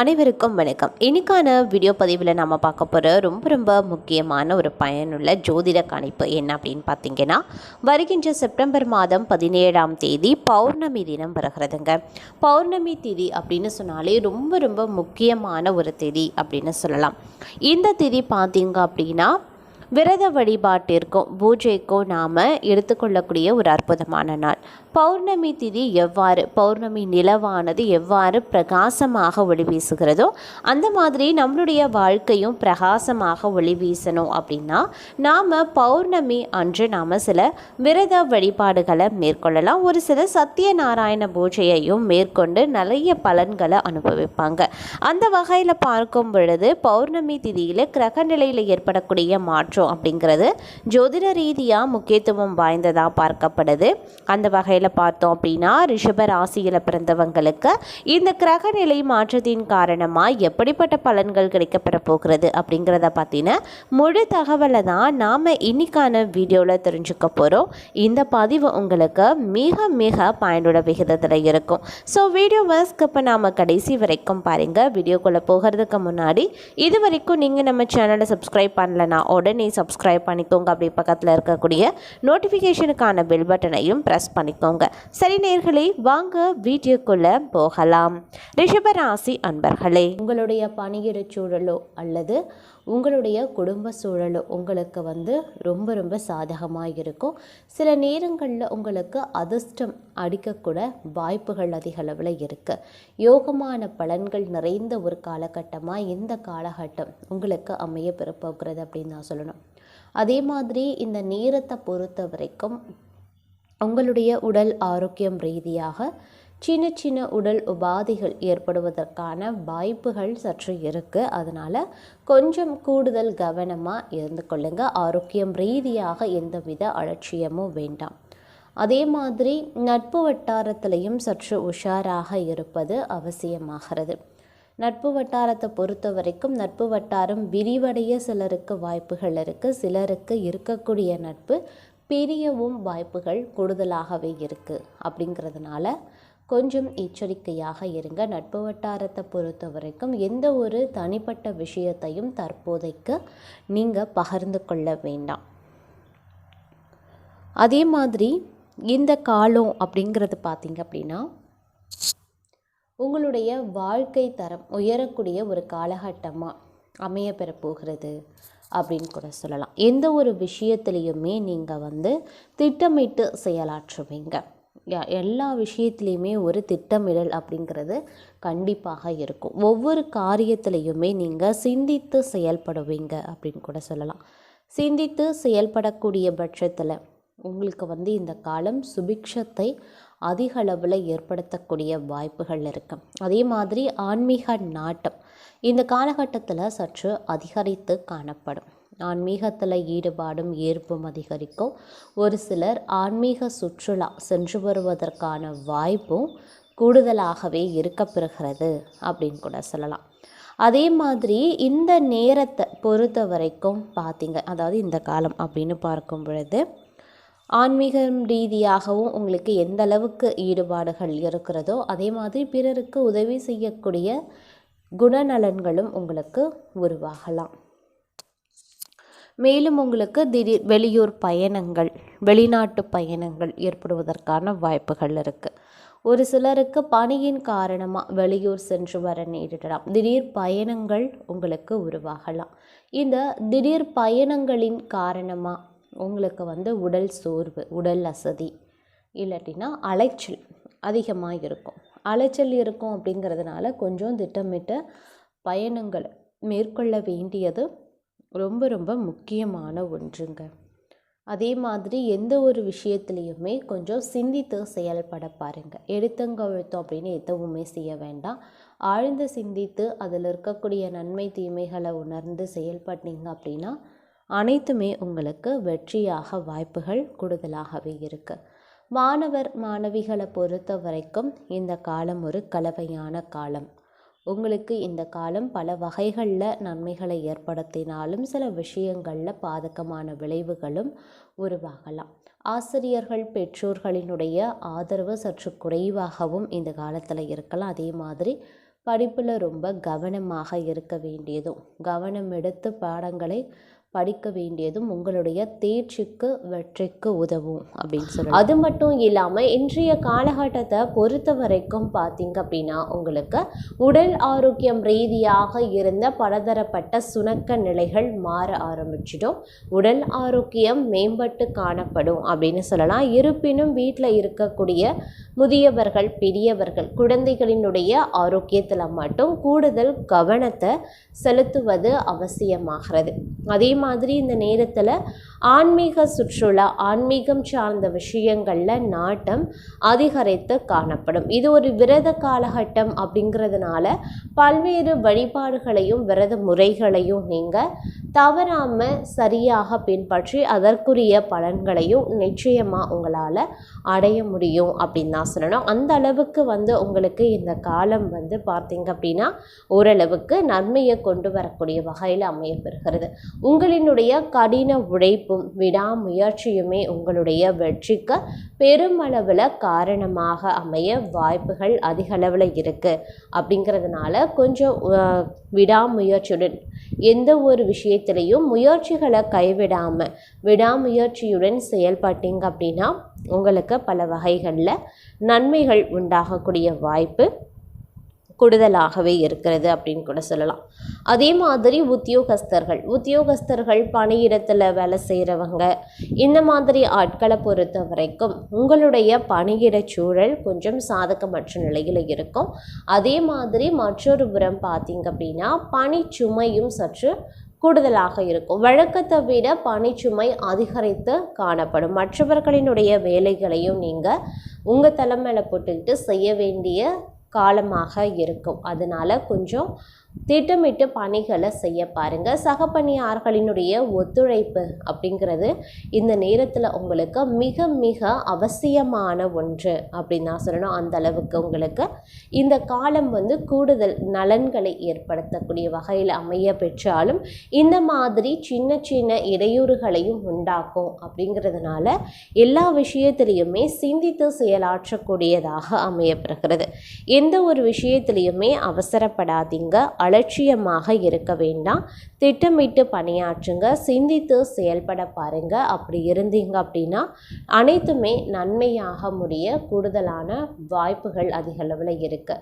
அனைவருக்கும் வணக்கம். இன்றைக்கான வீடியோ பதிவில் நம்ம பார்க்க போகிற ரொம்ப ரொம்ப முக்கியமான ஒரு பயனுள்ள ஜோதிட கணிப்பு என்ன அப்படின்னு பார்த்தீங்கன்னா வருகின்ற செப்டம்பர் மாதம் பதினேழாம் தேதி பௌர்ணமி தினம் வருகிறதுங்க. பௌர்ணமி திதி அப்படின்னு சொன்னாலே ரொம்ப ரொம்ப முக்கியமான ஒரு திதி அப்படின்னு சொல்லலாம். இந்த திதி பார்த்தீங்க அப்படின்னா விரத வழிபாட்டிற்கும் பூஜைக்கும் நாம் எடுத்துக்கொள்ளக்கூடிய ஒரு அற்புதமான நாள். பௌர்ணமி திதி எவ்வாறு பௌர்ணமி நிலவானது எவ்வாறு பிரகாசமாக ஒளி வீசுகிறதோ அந்த மாதிரி நம்மளுடைய வாழ்க்கையும் பிரகாசமாக ஒளி வீசணும் அப்படின்னா நாம் பௌர்ணமி அன்று நாம் சில விரத வழிபாடுகளை மேற்கொள்ளலாம். ஒரு சில சத்தியநாராயண பூஜையையும் மேற்கொண்டு நிறைய பலன்களை அனுபவிப்பாங்க. அந்த வகையில் பார்க்கும் பொழுது பௌர்ணமி திதியில் கிரக நிலையில் ஏற்படக்கூடிய மாற்றம் அப்படிங்கிறது ஜோதிட ரீதியாக முக்கியத்துவம் வாய்ந்ததாக பார்க்கப்படுது. அந்த வகையில் பார்த்தோம் அப்படின்னா ரிஷப ராசியில் பிறந்தவங்களுக்கு இந்த கிரக நிலை மாற்றத்தின் காரணமாக எப்படிப்பட்ட பலன்கள் கிடைக்கப்பெற போகிறது அப்படிங்கிறத பற்றின முழு தகவலை தான் நாம் இன்னைக்கான வீடியோவில் தெரிஞ்சுக்க போகிறோம் இந்த பதிவு உங்களுக்கு மிக மிக பயனுள்ள விகிதத்தில் இருக்கும். ஸோ வீடியோவை ஸ்கிப் நாம கடைசி வரைக்கும் பாருங்கள் வீடியோக்குள்ளே போகிறதுக்கு முன்னாடி இது வரைக்கும் நீங்கள் நம்ம சேனலை சப்ஸ்கிரைப் பண்ணலனா உடனே சப்ஸ்கிரைப் பண்ணிக்கோங்க. அப்படி பக்கத்தில் இருக்கக்கூடிய நோட்டிஃபிகேஷனுக்கான பெல் பட்டனையும் ப்ரெஸ் பண்ணிக்கோங்க. சரி நேர்களே வாங்க வீடியோக்குள்ளே போகலாம். ரிஷபராசி அன்பர்களே உங்களுடைய பணியிட சூழலோ அல்லது உங்களுடைய குடும்ப சூழல் உங்களுக்கு வந்து ரொம்ப ரொம்ப சாதகமாக இருக்கும் சில நேரங்களில் உங்களுக்கு அதிர்ஷ்டம் அடிக்கக்கூட வாய்ப்புகள் அதிக அளவில் இருக்குது யோகமான பலன்கள் நிறைந்த ஒரு காலகட்டமாக இந்த காலகட்டம் உங்களுக்கு அமைய பெறப்போகிறது அப்படின்னு நான் சொல்லணும். அதே மாதிரி இந்த நேரத்தை பொறுத்த வரைக்கும் உங்களுடைய உடல் ஆரோக்கியம் ரீதியாக சின்ன சின்ன உடல் உபாதைகள் ஏற்படுவதற்கான வாய்ப்புகள் சற்று இருக்குது அதனால் கொஞ்சம் கூடுதல் கவனமாக இருந்து கொள்ளுங்கள் ஆரோக்கியம் ரீதியாக எந்தவித அலட்சியமும் வேண்டாம். அதே மாதிரி நட்பு வட்டாரத்திலையும் சற்று உஷாராக இருப்பது அவசியமாகிறது. நட்பு வட்டாரத்தை பொறுத்த வரைக்கும் நட்பு வட்டாரம் விரிவடைய சிலருக்கு வாய்ப்புகள் இருக்குது சிலருக்கு இருக்கக்கூடிய நட்பு பிரியவும் வாய்ப்புகள் கூடுதலாகவே இருக்குது அப்படிங்கிறதுனால கொஞ்சம் எச்சரிக்கையாக இருங்க. நட்பு வட்டாரத்தை பொறுத்த வரைக்கும் எந்த ஒரு தனிப்பட்ட விஷயத்தையும் தற்போதைக்கு நீங்கள் பகிர்ந்து கொள்ள வேண்டாம். அதே மாதிரி இந்த காலம் அப்படிங்கிறது பார்த்தீங்க அப்படின்னா உங்களுடைய வாழ்க்கை தரம் உயரக்கூடிய ஒரு காலகட்டமாக அமைய பெறப்போகிறது அப்படின்னு கூட சொல்லலாம். எந்த ஒரு விஷயத்துலேயுமே நீங்கள் வந்து திட்டமிட்டு செயலாற்றுவீங்க. எல்லா விஷயத்துலேயுமே ஒரு திட்டமிடல் அப்படிங்கிறது கண்டிப்பாக இருக்கும். ஒவ்வொரு காரியத்திலையுமே நீங்கள் சிந்தித்து செயல்படுவீங்க அப்படின்னு கூட சொல்லலாம். சிந்தித்து செயல்படக்கூடிய பட்சத்தில் உங்களுக்கு வந்து இந்த காலம் சுபிக்ஷத்தை அதிக அளவில் ஏற்படுத்தக்கூடிய வாய்ப்புகள் இருக்கு. அதே மாதிரி ஆன்மீக நாட்டம் இந்த காலகட்டத்தில் சற்று அதிகரித்து காணப்படும். ஆன்மீகத்தில் ஈடுபாடும் ஈர்ப்பும் அதிகரிக்கும். ஒரு சிலர் ஆன்மீக சுற்றுலா சென்று வருவதற்கான வாய்ப்பும் கூடுதலாகவே இருக்கப்பெறுகிறது அப்படின்னு கூட சொல்லலாம். அதே மாதிரி இந்த நேரத்தை பொறுத்த வரைக்கும் பார்த்தீங்க அதாவது இந்த காலம் அப்படின்னு பார்க்கும் பொழுது ஆன்மீகம் ரீதியாகவும் உங்களுக்கு எந்த அளவுக்கு ஈடுபாடுகள் இருக்கிறதோ அதே மாதிரி பிறருக்கு உதவி செய்யக்கூடிய குணநலன்களும் உங்களுக்கு உருவாகலாம். மேலும் உங்களுக்கு திடீர் வெளியூர் பயணங்கள் வெளிநாட்டு பயணங்கள் ஏற்படுவதற்கான வாய்ப்புகள் இருக்குது ஒரு சிலருக்கு பணியின் காரணமாக வெளியூர் சென்று வர நேரிடலாம். திடீர் பயணங்கள் உங்களுக்கு உருவாகலாம். இந்த திடீர் பயணங்களின் காரணமாக உங்களுக்கு வந்து உடல் சோர்வு உடல் அசதி இல்லாட்டினா அலைச்சல் அதிகமாக இருக்கும். அலைச்சல் இருக்கும் அப்படிங்கிறதுனால கொஞ்சம் திட்டமிட்ட பயணங்களை மேற்கொள்ள வேண்டியது ரொம்ப ரொம்ப முக்கியமான ஒன்றுங்க. அதே மாதிரி எந்த ஒரு விஷயத்துலையுமே கொஞ்சம் சிந்தித்து செயல்பட பாருங்கள் எடுத்தங்கழுத்தம் அப்படின்னு எதுவுமே செய்ய வேண்டாம். ஆழ்ந்து சிந்தித்து அதில் இருக்கக்கூடிய நன்மை தீமைகளை உணர்ந்து செயல்பட்டீங்க அப்படின்னா அனைத்துமே உங்களுக்கு வெற்றியாக வாய்ப்புகள் கூடுதலாகவே இருக்குது மாணவர் மாணவிகளை பொறுத்த வரைக்கும் இந்த காலம் ஒரு கலவையான காலம். உங்களுக்கு இந்த காலம் பல வகைகளில் நன்மைகளை ஏற்படுத்தினாலும் சில விஷயங்களில் பாதகமான விளைவுகளும் உருவாகலாம். ஆசிரியர்கள் பெற்றோர்களினுடைய ஆதரவு சற்று குறைவாகவும் இந்த காலத்தில் இருக்கலாம். அதே மாதிரி படிப்பில் ரொம்ப கவனமாக இருக்க வேண்டியதும் கவனம் எடுத்து பாடங்களை படிக்க வேண்டியதும் உங்களுடைய தேர்ச்சிக்கு வெற்றிக்கு உதவும் அப்படின்னு சொல்லலாம். அது மட்டும் இல்லாமல் இன்றைய காலகட்டத்தை பொறுத்த வரைக்கும் பார்த்தீங்க அப்படின்னா உங்களுக்கு உடல் ஆரோக்கியம் ரீதியாக இருந்த பலதரப்பட்ட சுணக்க நிலைகள் மாற ஆரம்பிச்சிடும். உடல் ஆரோக்கியம் மேம்பட்டு காணப்படும் அப்படின்னு சொல்லலாம். இருப்பினும் வீட்டில் இருக்கக்கூடிய முதியவர்கள் பெரியவர்கள் குழந்தைகளினுடைய ஆரோக்கியத்தில் மட்டும் கூடுதல் கவனத்தை செலுத்துவது அவசியமாகிறது. அதே மாதிரி இந்த நேரத்தில் ஆன்மீக சுற்றுலா ஆன்மீகம் சார்ந்த விஷயங்களில் நாட்டம் அதிகரித்து காணப்படும். இது ஒரு விரத காலகட்டம் அப்படிங்கிறதுனால பல்வேறு வழிபாடுகளையும் விரத முறைகளையும் நீங்கள் தவறாமல் சரியாக பின்பற்றி அதற்குரிய பலன்களையும் நிச்சயமாக உங்களால் அடைய முடியும் அப்படின்னு தான் சொல்லணும். அந்த அளவுக்கு வந்து உங்களுக்கு இந்த காலம் வந்து பார்த்தீங்க அப்படின்னா ஓரளவுக்கு நன்மையை கொண்டு வரக்கூடிய வகையில் அமையப்பெறுகிறது உங்களினுடைய கடின உழைப்பும் விடாமுயற்சியுமே உங்களுடைய வெற்றிக்கு பெருமளவில் காரணமாக அமைய வாய்ப்புகள் அதிகளவில் இருக்குது அப்படிங்கிறதுனால கொஞ்சம் விடாமுயற்சியுடன் எந்த ஒரு விஷயத்திலையும் முயற்சிகளை கைவிடாமல் விடாமுயற்சியுடன் செயல்பட்டீங்க அப்படின்னா உங்களுக்கு பல வகைகளில் நன்மைகள் உண்டாகக்கூடிய வாய்ப்பு கூடுதலாகவே இருக்கிறது அப்படின்னு கூட சொல்லலாம். அதே மாதிரி உத்தியோகஸ்தர்கள் உத்தியோகஸ்தர்கள் பணியிடத்தில் வேலை செய்கிறவங்க இந்த மாதிரி ஆட்களை பொறுத்த வரைக்கும் உங்களுடைய பணியிட சூழல் கொஞ்சம் சாதகமற்ற நிலையில் இருக்கும். அதே மாதிரி மற்றொரு புறம் பார்த்தீங்க அப்படின்னா பணிச்சுமையும் சற்று கூடுதலாக இருக்கும். வழக்கத்தை விட பணிச்சுமை அதிகரித்து காணப்படும். மற்றவர்களினுடைய வேலைகளையும் நீங்கள் உங்கள் தலைமையில் போட்டுக்கிட்டு செய்ய வேண்டிய காலமாக இருக்கும். அதனால் கொஞ்சம் திட்டமிட்டு பணிகளை செய்ய பாருங்கள் சக பணியாளர்களினுடைய ஒத்துழைப்பு அப்படிங்கிறது இந்த நேரத்தில் உங்களுக்கு மிக மிக அவசியமான ஒன்று அப்படின்னு நான் சொல்லணும். அந்த அளவுக்கு உங்களுக்கு இந்த காலம் வந்து கூடுதல் நலன்களை ஏற்படுத்தக்கூடிய வகையில் அமைய பெற்றாலும் இந்த மாதிரி சின்ன சின்ன இடையூறுகளையும் உண்டாக்கும் அப்படிங்கிறதுனால எல்லா விஷயத்திலையுமே சிந்தித்து செயலாற்றக்கூடியதாக அமையப்படுகிறது எந்த ஒரு விஷயத்திலையுமே அவசரப்படாதீங்க. அலட்சியமாக இருக்க வேண்டாம். திட்டமிட்டு பணியாற்றுங்க. சிந்தித்து செயல்பட பாருங்க. அப்படி இருந்தீங்க அப்படின்னா அனைத்துமே நன்மையாக முடிய கூடுதலான வாய்ப்புகள் அதிகளவில் இருக்குது இருக்கு.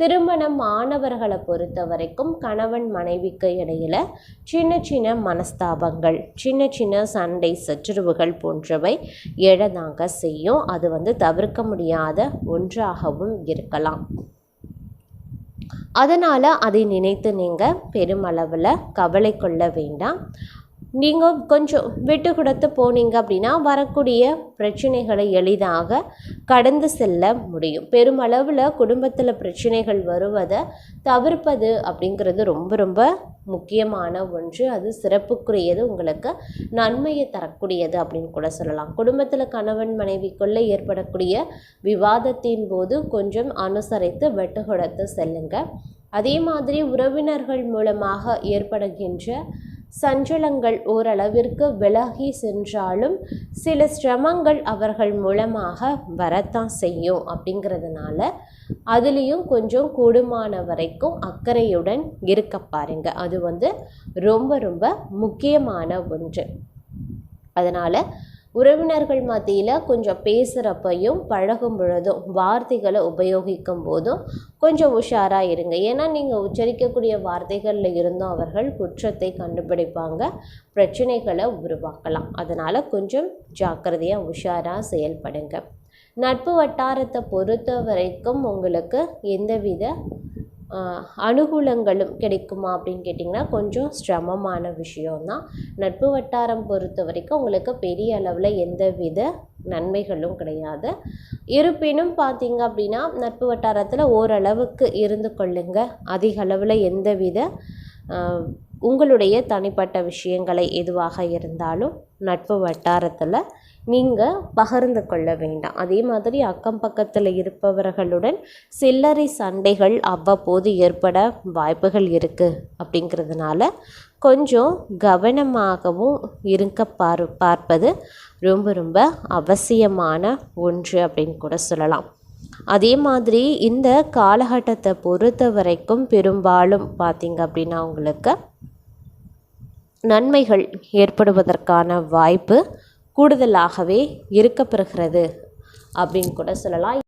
திருமணம் மாணவர்களை பொறுத்த வரைக்கும் கணவன் மனைவிக்கு இடையில் சின்ன சின்ன மனஸ்தாபங்கள் சின்ன சின்ன சண்டை சச்சரவுகள் போன்றவை எழதாங்க செய்யும். அது வந்து தவிர்க்க முடியாத ஒன்றாகவும் இருக்கலாம். அதனால் அதை நினைத்து நீங்கள் பெருமளவில் கவலை கொள்ள வேண்டாம். நீங்கள் கொஞ்சம் விட்டு கொடுத்து போனீங்க அப்படின்னா வரக்கூடிய பிரச்சனைகளை எளிதாக கடந்து செல்ல முடியும். பெருமளவில் குடும்பத்தில் பிரச்சனைகள் வருவதை தவிர்ப்பது அப்படிங்கிறது ரொம்ப ரொம்ப முக்கியமான ஒன்று. அது சிறப்புக்குரியது. உங்களுக்கு நன்மையை தரக்கூடியது அப்படின்னு கூட சொல்லலாம். குடும்பத்தில் கணவன் மனைவிக்குள்ளே ஏற்படக்கூடிய விவாதத்தின் போது கொஞ்சம் அனுசரித்து வெட்டு கொடுத்து செல்லுங்கள் அதே மாதிரி உறவினர்கள் மூலமாக ஏற்படுகின்ற சஞ்சலங்கள் ஓரளவிற்கு விலகி சென்றாலும் சில சிரமங்கள் அவர்கள் மூலமாக வரத்தான் செய்யும் அப்படிங்கிறதுனால அதுலேயும் கொஞ்சம் கூடுமான வரைக்கும் அக்கறையுடன் இருக்க பாருங்க. அது வந்து ரொம்ப ரொம்ப முக்கியமான ஒன்று. அதனால் உறவினர்கள் மத்தியில் கொஞ்சம் பேசுகிறப்பையும் பழகும் பொழுதும் வார்த்தைகளை உபயோகிக்கும் போதும் கொஞ்சம் உஷாராக இருங்க. ஏன்னா நீங்கள் உச்சரிக்கக்கூடிய வார்த்தைகளில் இருந்தும் அவர்கள் குற்றத்தை கண்டுபிடிப்பாங்க பிரச்சனைகளை உருவாக்கலாம். அதனால் கொஞ்சம் ஜாக்கிரதையாக உஷாராக செயல்படுங்க. நட்பு வட்டாரத்தை பொறுத்த வரைக்கும் உங்களுக்கு எந்தவித அனுகூலங்களும் கிடைக்குமா அப்படின்னு கேட்டிங்கன்னா கொஞ்சம் சிரமமான விஷயம்தான். நட்பு வட்டாரம் பொறுத்த வரைக்கும் உங்களுக்கு பெரிய அளவில் எந்தவித நன்மைகளும் கிடையாது. இருப்பினும் பார்த்தீங்க அப்படின்னா நட்பு வட்டாரத்தில் ஓரளவுக்கு இருந்து கொள்ளுங்க. அதிக அளவில் எந்தவித உங்களுடைய தனிப்பட்ட விஷயங்களை எதுவாக இருந்தாலும் நட்பு வட்டாரத்தில் நீங்கள் பகிர்ந்து கொள்ள வேண்டாம். அதே மாதிரி அக்கம் பக்கத்தில் இருப்பவர்களுடன் சில்லறை சண்டைகள் அவ்வப்போது ஏற்பட வாய்ப்புகள் இருக்குது அப்படிங்கிறதுனால கொஞ்சம் கவனமாகவும் இருக்க பார் பார்ப்பது ரொம்ப ரொம்ப அவசியமான ஒன்று அப்படின்னு கூட சொல்லலாம். அதே மாதிரி இந்த காலகட்டத்தை பொறுத்த வரைக்கும் பெரும்பாலும் பார்த்திங்க அப்படின்னா உங்களுக்கு நன்மைகள் ஏற்படுவதற்கான வாய்ப்பு கூடுதலாகவே இருக்கப்பெறுகிறது அப்படின்னு கூட சொல்லலாம்.